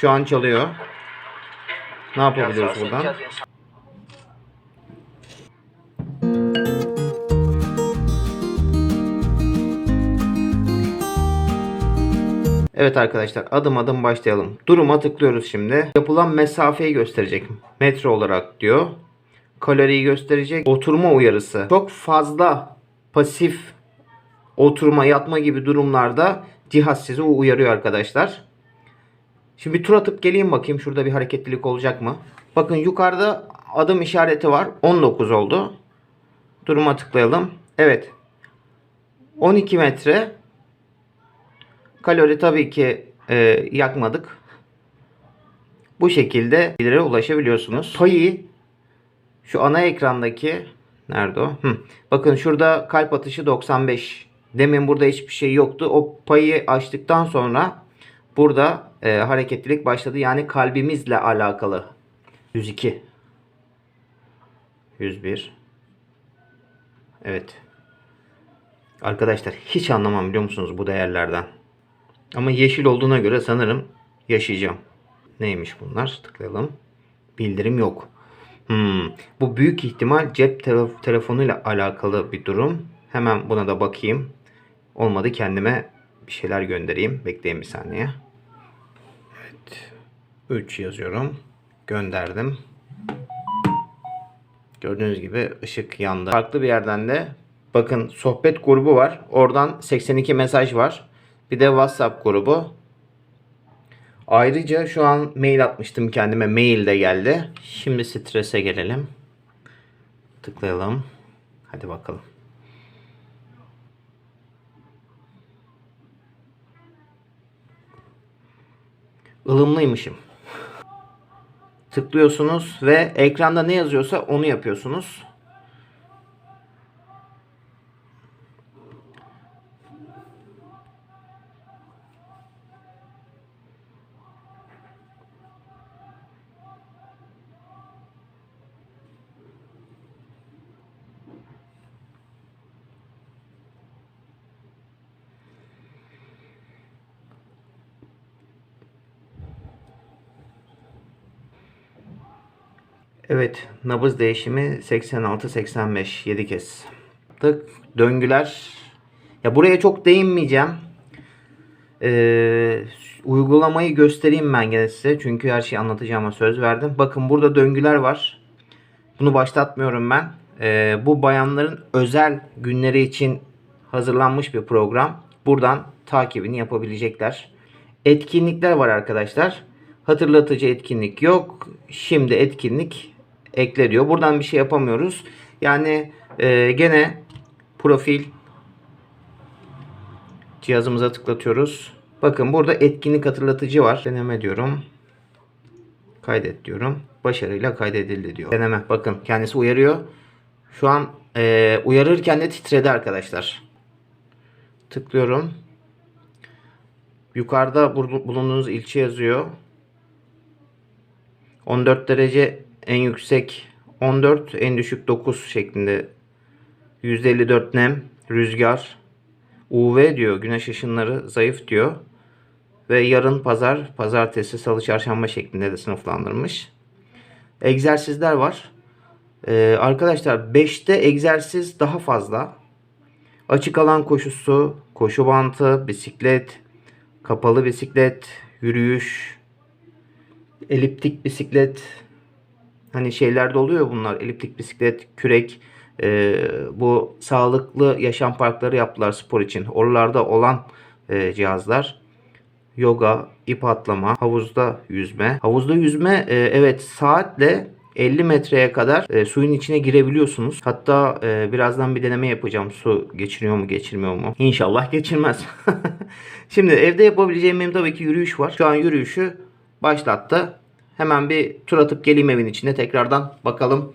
Şu an çalıyor. Ne yapabiliyoruz buradan? Evet arkadaşlar adım adım başlayalım. Duruma tıklıyoruz şimdi. Yapılan mesafeyi gösterecek. Metre olarak diyor. Kaloriyi gösterecek. Oturma uyarısı. Çok fazla pasif oturma yatma gibi durumlarda cihaz sizi uyarıyor arkadaşlar. Şimdi bir tur atıp geleyim bakayım şurada bir hareketlilik olacak mı? Bakın yukarıda adım işareti var. 19 oldu. Duruma tıklayalım. Evet. 12 metre Kalori tabii ki e, yakmadık. Bu şekilde bilere ulaşabiliyorsunuz. Payı şu ana ekrandaki nerede o? Hı. Bakın şurada kalp atışı 95. Demin burada hiçbir şey yoktu. O payı açtıktan sonra burada e, hareketlilik başladı. Yani kalbimizle alakalı. 102. 101. Evet. Arkadaşlar hiç anlamam biliyor musunuz bu değerlerden. Ama yeşil olduğuna göre sanırım yaşayacağım. Neymiş bunlar? Tıklayalım. Bildirim yok. Hmm. Bu büyük ihtimal cep tele- telefonuyla alakalı bir durum. Hemen buna da bakayım. Olmadı kendime bir şeyler göndereyim. Bekleyin bir saniye. Evet. 3 yazıyorum. Gönderdim. Gördüğünüz gibi ışık yandı. Farklı bir yerden de bakın sohbet grubu var. Oradan 82 mesaj var. Bir de WhatsApp grubu. Ayrıca şu an mail atmıştım kendime. Mail de geldi. Şimdi strese gelelim. Tıklayalım. Hadi bakalım. ılımlıymışım. Tıklıyorsunuz ve ekranda ne yazıyorsa onu yapıyorsunuz. Evet, nabız değişimi 86-85 7 kez. Tık döngüler. Ya buraya çok değinmeyeceğim. Ee, uygulamayı göstereyim ben gene size. Çünkü her şeyi anlatacağıma söz verdim. Bakın burada döngüler var. Bunu başlatmıyorum ben. Ee, bu bayanların özel günleri için hazırlanmış bir program. Buradan takibini yapabilecekler. Etkinlikler var arkadaşlar. Hatırlatıcı etkinlik yok. Şimdi etkinlik ekle diyor. Buradan bir şey yapamıyoruz. Yani e, gene profil cihazımıza tıklatıyoruz. Bakın burada etkinlik hatırlatıcı var. Deneme diyorum. Kaydet diyorum. Başarıyla kaydedildi diyor. Deneme. Bakın kendisi uyarıyor. Şu an e, uyarırken de titredi arkadaşlar. Tıklıyorum. Yukarıda bulu- bulunduğunuz ilçe yazıyor. 14 derece en yüksek 14 en düşük 9 şeklinde %54 nem rüzgar UV diyor güneş ışınları zayıf diyor. Ve yarın pazar pazartesi salı çarşamba şeklinde de sınıflandırmış egzersizler var. Ee, arkadaşlar 5'te egzersiz daha fazla. Açık alan koşusu koşu bantı bisiklet kapalı bisiklet yürüyüş eliptik bisiklet hani şeylerde oluyor bunlar eliptik bisiklet kürek e, bu sağlıklı yaşam parkları yaptılar spor için oralarda olan e, cihazlar yoga ip atlama havuzda yüzme havuzda yüzme e, evet saatle 50 metreye kadar e, suyun içine girebiliyorsunuz. Hatta e, birazdan bir deneme yapacağım. Su geçiriyor mu geçirmiyor mu? İnşallah geçirmez. Şimdi evde yapabileceğim benim tabii ki yürüyüş var. Şu an yürüyüşü başlattı. Hemen bir tur atıp geleyim evin içinde tekrardan bakalım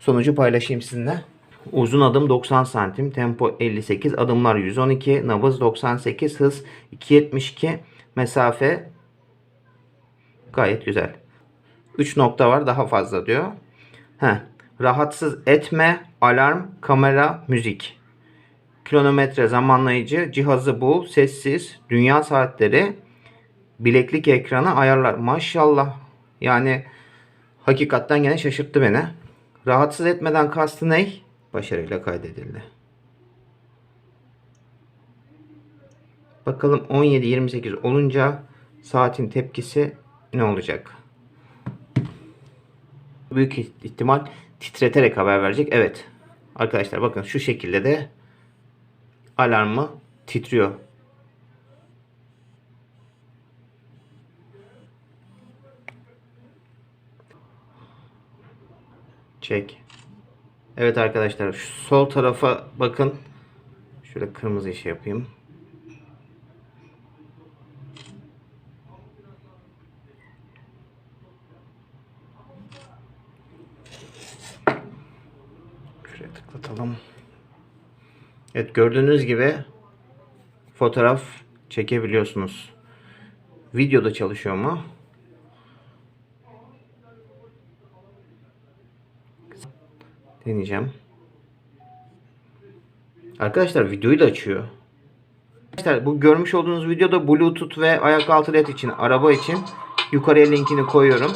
sonucu paylaşayım sizinle. Uzun adım 90 santim, tempo 58, adımlar 112, nabız 98, hız 272, mesafe gayet güzel. 3 nokta var daha fazla diyor. Heh. Rahatsız etme, alarm, kamera, müzik. Kilometre zamanlayıcı, cihazı bul, sessiz, dünya saatleri, bileklik ekranı ayarlar. Maşallah. Yani hakikaten gene şaşırttı beni. Rahatsız etmeden kastı ne? Başarıyla kaydedildi. Bakalım 17.28 olunca saatin tepkisi ne olacak? Büyük ihtimal titreterek haber verecek. Evet. Arkadaşlar bakın şu şekilde de alarmı titriyor. Çek. Evet arkadaşlar şu sol tarafa bakın. Şöyle kırmızı şey yapayım. Şuraya tıklatalım. Evet gördüğünüz gibi fotoğraf çekebiliyorsunuz. Videoda çalışıyor mu? Deneyeceğim. Arkadaşlar videoyu da açıyor. Arkadaşlar bu görmüş olduğunuz videoda Bluetooth ve ayak altı led için, araba için yukarıya linkini koyuyorum.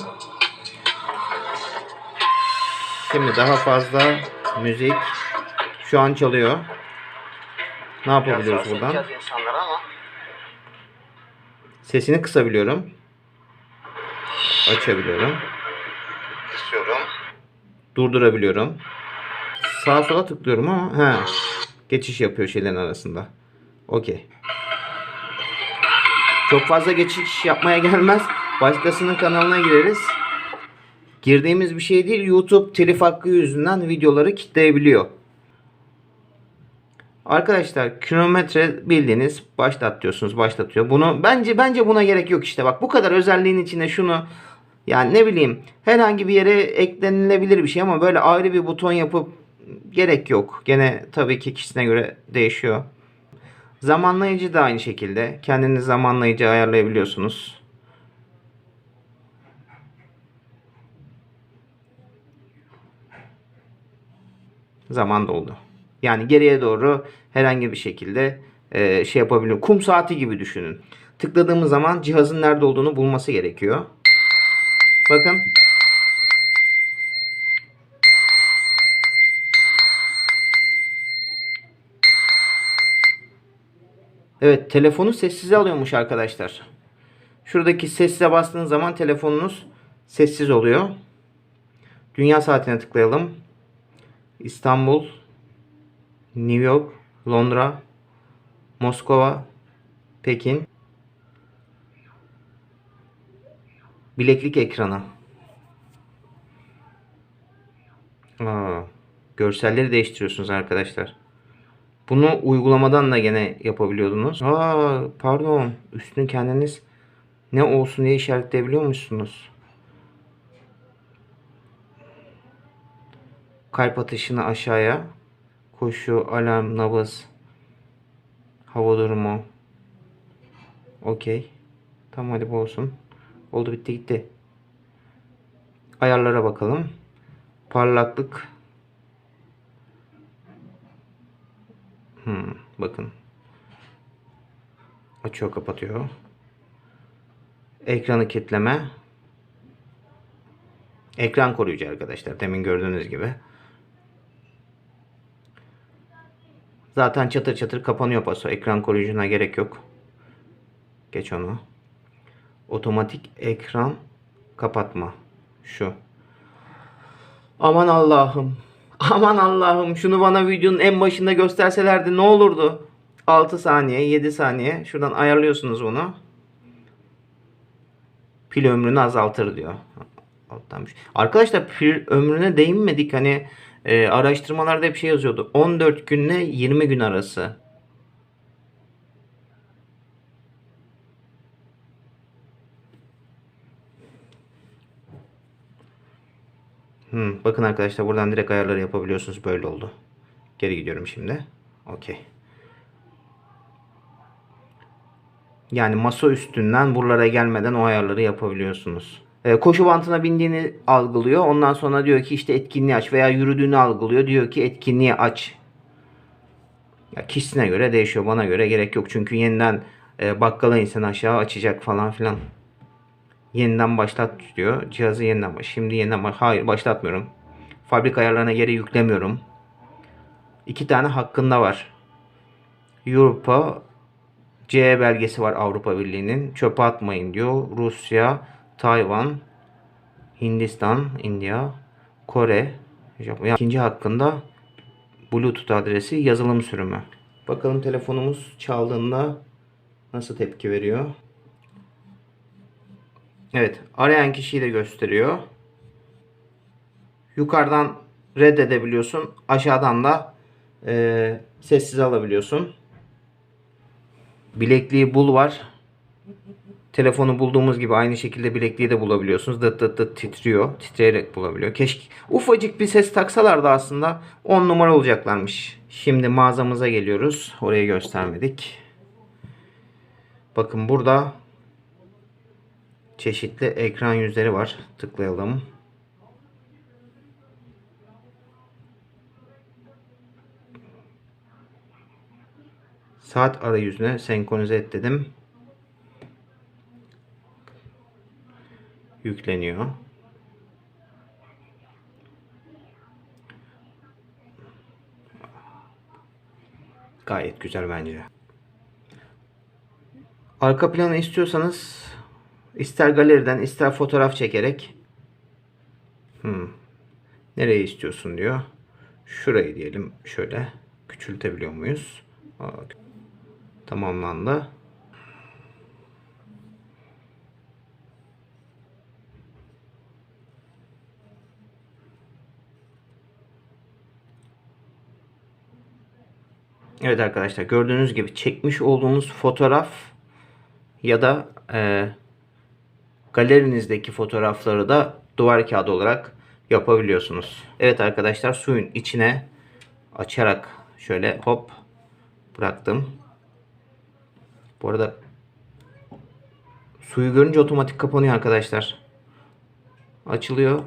Şimdi daha fazla müzik şu an çalıyor. Ne yapabiliyoruz buradan? Sesini kısabiliyorum. Açabiliyorum. kısıyorum. Durdurabiliyorum. Sağa sola tıklıyorum ama he, geçiş yapıyor şeylerin arasında. Okey. Çok fazla geçiş yapmaya gelmez. Başkasının kanalına gireriz. Girdiğimiz bir şey değil. YouTube telif hakkı yüzünden videoları kitleyebiliyor. Arkadaşlar kilometre bildiğiniz başlat diyorsunuz başlatıyor. Bunu bence bence buna gerek yok işte bak bu kadar özelliğin içine şunu yani ne bileyim herhangi bir yere eklenilebilir bir şey ama böyle ayrı bir buton yapıp gerek yok. Gene tabii ki kişisine göre değişiyor. Zamanlayıcı da aynı şekilde. Kendiniz zamanlayıcı ayarlayabiliyorsunuz. Zaman doldu. Yani geriye doğru herhangi bir şekilde e, şey yapabiliyor. Kum saati gibi düşünün. Tıkladığımız zaman cihazın nerede olduğunu bulması gerekiyor. Bakın. Evet telefonu sessize alıyormuş arkadaşlar. Şuradaki sessize bastığınız zaman telefonunuz sessiz oluyor. Dünya saatine tıklayalım. İstanbul, New York, Londra, Moskova, Pekin. Bileklik ekranı. Aa, görselleri değiştiriyorsunuz arkadaşlar. Bunu uygulamadan da gene yapabiliyordunuz. Aa, pardon. Üstünü kendiniz ne olsun diye işaretleyebiliyor musunuz? Kalp atışını aşağıya. Koşu, alarm, nabız. Hava durumu. Okey. Tamam hadi bu olsun. Oldu bitti gitti. Ayarlara bakalım. Parlaklık. Hmm, bakın. Açıyor kapatıyor. Ekranı kitleme. Ekran koruyucu arkadaşlar. Demin gördüğünüz gibi. Zaten çatır çatır kapanıyor paso. Ekran koruyucuna gerek yok. Geç onu. Otomatik ekran kapatma. Şu. Aman Allah'ım. Aman Allah'ım. Şunu bana videonun en başında gösterselerdi ne olurdu? 6 saniye, 7 saniye. Şuradan ayarlıyorsunuz bunu. Pil ömrünü azaltır diyor. Alttan bir şey. Arkadaşlar pil ömrüne değinmedik. Hani e, araştırmalarda hep şey yazıyordu. 14 günle 20 gün arası. Hmm, bakın arkadaşlar buradan direkt ayarları yapabiliyorsunuz. Böyle oldu. Geri gidiyorum şimdi. Okey. Yani masa üstünden buralara gelmeden o ayarları yapabiliyorsunuz. Ee, koşu bantına bindiğini algılıyor. Ondan sonra diyor ki işte etkinliği aç veya yürüdüğünü algılıyor. Diyor ki etkinliği aç. Ya kişisine göre değişiyor. Bana göre gerek yok. Çünkü yeniden e, bakkala insen aşağı açacak falan filan. Yeniden başlat diyor. Cihazı yeniden baş. Şimdi yeniden baş. Hayır başlatmıyorum. Fabrika ayarlarına geri yüklemiyorum. İki tane hakkında var. Avrupa C belgesi var Avrupa Birliği'nin. Çöpe atmayın diyor. Rusya, Tayvan, Hindistan, India, Kore, Japonya. İkinci hakkında Bluetooth adresi yazılım sürümü. Bakalım telefonumuz çaldığında nasıl tepki veriyor. Evet, arayan kişiyi de gösteriyor. Yukarıdan reddedebiliyorsun. Aşağıdan da eee sessize alabiliyorsun. Bilekliği bul var. Telefonu bulduğumuz gibi aynı şekilde bilekliği de bulabiliyorsunuz. Dıt dıt dıt titriyor. Titreyerek bulabiliyor. Keşke ufacık bir ses taksalardı aslında 10 numara olacaklarmış. Şimdi mağazamıza geliyoruz. Orayı göstermedik. Bakın burada çeşitli ekran yüzleri var. Tıklayalım. Saat arayüzüne senkronize et dedim. Yükleniyor. Gayet güzel bence. Arka planı istiyorsanız ister galeriden ister fotoğraf çekerek hmm, nereye istiyorsun diyor. Şurayı diyelim şöyle küçültebiliyor muyuz? Tamamlandı. Evet arkadaşlar gördüğünüz gibi çekmiş olduğunuz fotoğraf ya da e, galerinizdeki fotoğrafları da duvar kağıdı olarak yapabiliyorsunuz. Evet arkadaşlar suyun içine açarak şöyle hop bıraktım. Bu arada suyu görünce otomatik kapanıyor arkadaşlar. Açılıyor.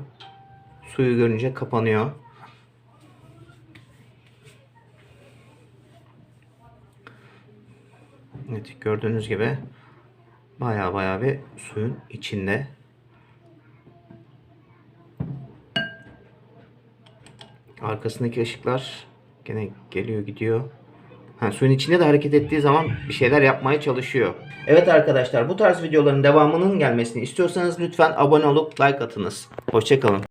Suyu görünce kapanıyor. Evet gördüğünüz gibi baya baya bir suyun içinde. Arkasındaki ışıklar gene geliyor gidiyor. Ha, suyun içinde de hareket ettiği zaman bir şeyler yapmaya çalışıyor. Evet arkadaşlar bu tarz videoların devamının gelmesini istiyorsanız lütfen abone olup like atınız. Hoşçakalın.